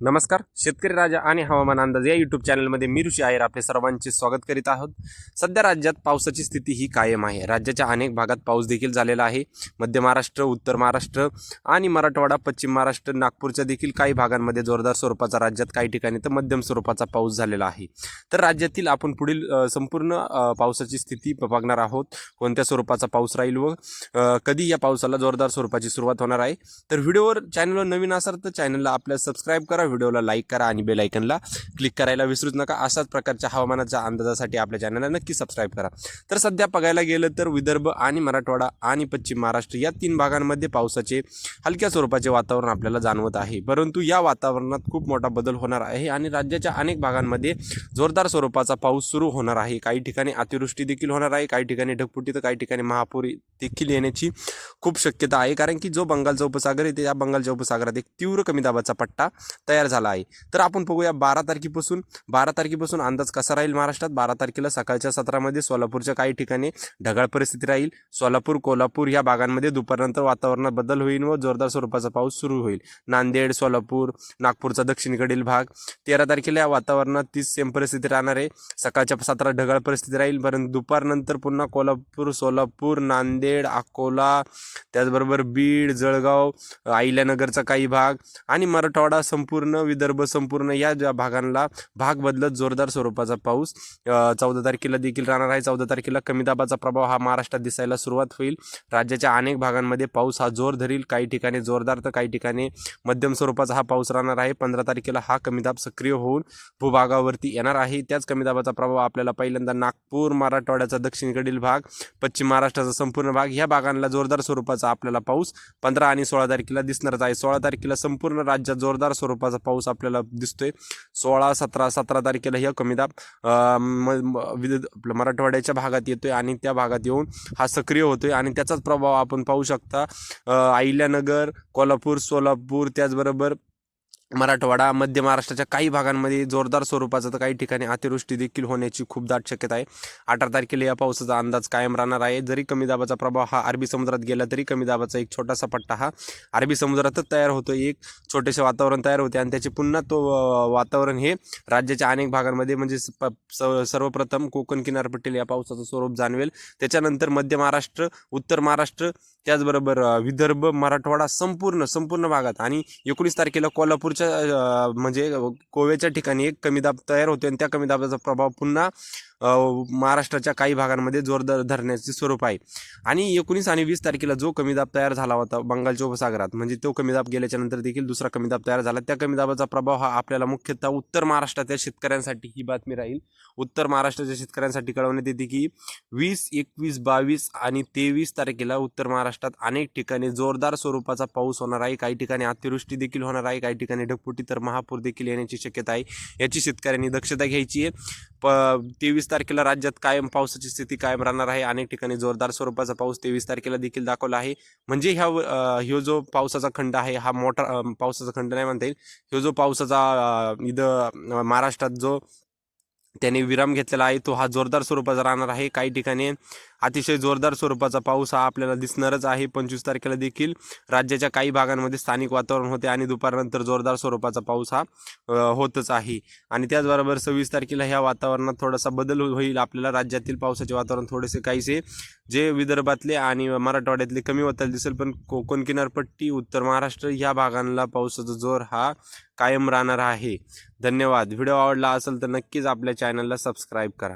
नमस्कार शेतकरी राजा आणि हवामान अंदाज या यूट्यूब चॅनलमध्ये मी ऋषी आहेर आपले सर्वांचे स्वागत करीत आहोत. सध्या राज्यात पावसाची स्थिती ही कायम आहे. राज्याच्या अनेक भागात पाऊस देखील झालेला आहे. मध्य महाराष्ट्र उत्तर महाराष्ट्र आणि मराठवाडा पश्चिम महाराष्ट्र नागपूरच्या देखील काही भागांमध्ये जोरदार स्वरूपाचा राज्यात काही ठिकाणी तर मध्यम स्वरूपाचा पाऊस झालेला आहे. तर राज्यातील आपण पुढील संपूर्ण पावसाची स्थिती ब- बघणार आहोत. कोणत्या स्वरूपाचा पाऊस राहील व कधी या पावसाला जोरदार स्वरूपाची सुरुवात होणार आहे. तर व्हिडिओवर चॅनलवर नवीन असाल तर चॅनलला आपल्या सबस्क्राईब करा. व्हिडिओला लाईक करा आणि बेल आयकनला क्लिक करायला विसरूच नका. अशाच प्रकारच्या हवामानाच्या अंदाजासाठी आपल्या चॅनलला नक्की सबस्क्राईब करा. तर सध्या बघायला गेलं तर विदर्भ आणि मराठवाडा आणि पश्चिम महाराष्ट्र या तीन भागांमध्ये पावसाचे हलक्या स्वरूपाचे वातावरण आपल्याला जाणवत आहे. परंतु या वातावरणात खूप मोठा बदल होणार आहे आणि राज्याच्या अनेक भागांमध्ये जोरदार स्वरूपाचा पाऊस सुरू होणार आहे. काही ठिकाणी अतिवृष्टी देखील होणार आहे काही ठिकाणी ढगफुटी तर काही ठिकाणी महापूर देखील येण्याची खूप शक्यता आहे. कारण की जो बंगालचा उपसागर आहे त्या बंगालच्या उपसागरात एक तीव्र कमी दाबाचा पट्टा तयार झाला आहे. तर आपण बघूया बारा तारखेपासून बारा तारखेपासून अंदाज कसा राहील महाराष्ट्रात? बारा तारखेला सकाळच्या सत्रामध्ये सोलापूरच्या काही ठिकाणी ढगाळ परिस्थिती राहील. सोलापूर कोल्हापूर या भागांमध्ये दुपारनंतर वातावरणात बदल होईल व जोरदार स्वरूपाचा पाऊस सुरू होईल. नांदेड सोलापूर नागपूरचा दक्षिणेकडील भाग. तेरा तारखेला या वातावरणात तीच सेम परिस्थिती राहणार आहे. सकाळच्या सत्रात ढगाळ परिस्थिती राहील. परंतु दुपारनंतर पुन्हा कोल्हापूर सोलापूर नांदेड अकोला त्याचबरोबर बीड जळगाव अहिल्यानगरचा काही भाग आणि मराठवाडा संपूर्ण विदर्भ संपूर्ण या ज्या भागांना भाग बदलत जोरदार स्वरूपाचा पाऊस चौदा तारखेला देखील राहणार आहे. चौदा तारखेला कमी दाबाचा प्रभाव हा महाराष्ट्रात दिसायला सुरुवात होईल. राज्याच्या अनेक भागांमध्ये पाऊस हा जोर धरील. काही ठिकाणी जोरदार तर काही ठिकाणी मध्यम स्वरूपाचा हा पाऊस राहणार आहे. पंधरा तारखेला हा कमी दाब सक्रिय होऊन भूभागावरती येणार आहे. त्याच कमी दाबाचा प्रभाव आपल्याला पहिल्यांदा नागपूर मराठवाड्याचा दक्षिणेकडील भाग पश्चिम महाराष्ट्राचा संपूर्ण भाग. ह्या भागांना जोरदार स्वरूपाचा आपल्याला पाऊस पंधरा आणि सोळा तारखेला दिसणारच आहे. सोळा तारखेला संपूर्ण राज्यात जोरदार स्वरूपाचा पाऊस आपल्याला दिसतोय. सोळा सतरा सतरा तारखेला ह्या कमीदाब विद- आपलं मराठवाड्याच्या भागात येतोय आणि त्या भागात येऊन हा सक्रिय होतोय आणि त्याचाच प्रभाव आपण पाहू शकता. अहिल्यानगर कोल्हापूर सोलापूर त्याचबरोबर मराठवाडा मध्य महाराष्ट्राच्या काही भागांमध्ये जोरदार स्वरूपाचा तर काही ठिकाणी अतिवृष्टी देखील होण्याची खूप दाट शक्यता आहे. अठरा तारखेला या पावसाचा अंदाज कायम राहणार आहे. जरी कमी दाबाचा प्रभाव हा अरबी समुद्रात गेला तरी कमी दाबाचा एक छोटासा पट्टा हा अरबी समुद्रातच तयार होतो एक छोटेसे वातावरण तयार होते आणि त्याचे पुन्हा तो वातावरण हे राज्याच्या अनेक भागांमध्ये म्हणजे प- सर्वप्रथम कोकण किनारपट्टीला या पावसाचं स्वरूप जाणवेल. त्याच्यानंतर मध्य महाराष्ट्र उत्तर महाराष्ट्र त्याचबरोबर विदर्भ मराठवाडा संपूर्ण संपूर्ण भागात आणि एकोणीस तारखेला कोल्हापूर अं, म्हणजे गोव्याच्या ठिकाणी एक कमी दाब तयार होते आणि त्या कमी दाबाचा प्रभाव पुन्हा महाराष्ट्राच्या काही भागांमध्ये जोरदार धरण्याचे स्वरूप आहे. आणि एकोणीस आणि वीस तारखेला जो कमी दाब तयार झाला होता बंगालच्या उपसागरात म्हणजे तो कमी दाब गेल्याच्यानंतर देखील दुसरा कमी दाब तयार झाला. त्या कमी दाबाचा प्रभाव हा आपल्याला मुख्यतः उत्तर महाराष्ट्राच्या शेतकऱ्यांसाठी ही बातमी राहील. उत्तर महाराष्ट्राच्या शेतकऱ्यांसाठी कळवण्यात येते की वीस एकवीस बावीस आणि तेवीस तारखेला उत्तर महाराष्ट्रात अनेक ठिकाणी जोरदार स्वरूपाचा पाऊस होणार आहे. काही ठिकाणी अतिवृष्टी देखील होणार आहे. काही ठिकाणी ढगफुटी तर महापूर देखील येण्याची शक्यता आहे. याची शेतकऱ्यांनी दक्षता घ्यायची आहे. प तेवीस तारखेला राज्यात कायम पावसाची स्थिती कायम राहणार आहे. अनेक ठिकाणी जोरदार स्वरूपाचा पाऊस तेवीस तारखेला देखील दाखवला आहे. म्हणजे ह्या ह्यो जो पावसाचा खंड आहे हा मोठा पावसाचा खंड नाही म्हणता येईल. ह्यो जो पावसाचा इथं महाराष्ट्रात जो त्याने विराम घेतलेला आहे तो हा जोरदार स्वरूपाचा राहणार आहे. काही ठिकाणी अतिशय जोरदार स्वरूपाचा पाऊस हा आपल्याला दिसणारच आहे. पंचवीस तारखेला देखील राज्याच्या काही भागांमध्ये स्थानिक वातावरण होते आणि दुपारनंतर जोरदार स्वरूपाचा पाऊस हा होतच आहे. आणि त्याचबरोबर सव्वीस तारखेला ह्या वातावरणात थोडासा बदल होईल. आपल्याला राज्यातील पावसाचे वातावरण थोडेसे काहीसे जे विदर्भातले आणि मराठवाड्यातले कमी होताना दिसेल पण कोकण किनारपट्टी उत्तर महाराष्ट्र ह्या भागांना पावसाचा जोर हा कायम राहणार आहे. धन्यवाद. व्हिडिओ आवडला असेल तर नक्कीच आपल्या चॅनलला सबस्क्राईब करा.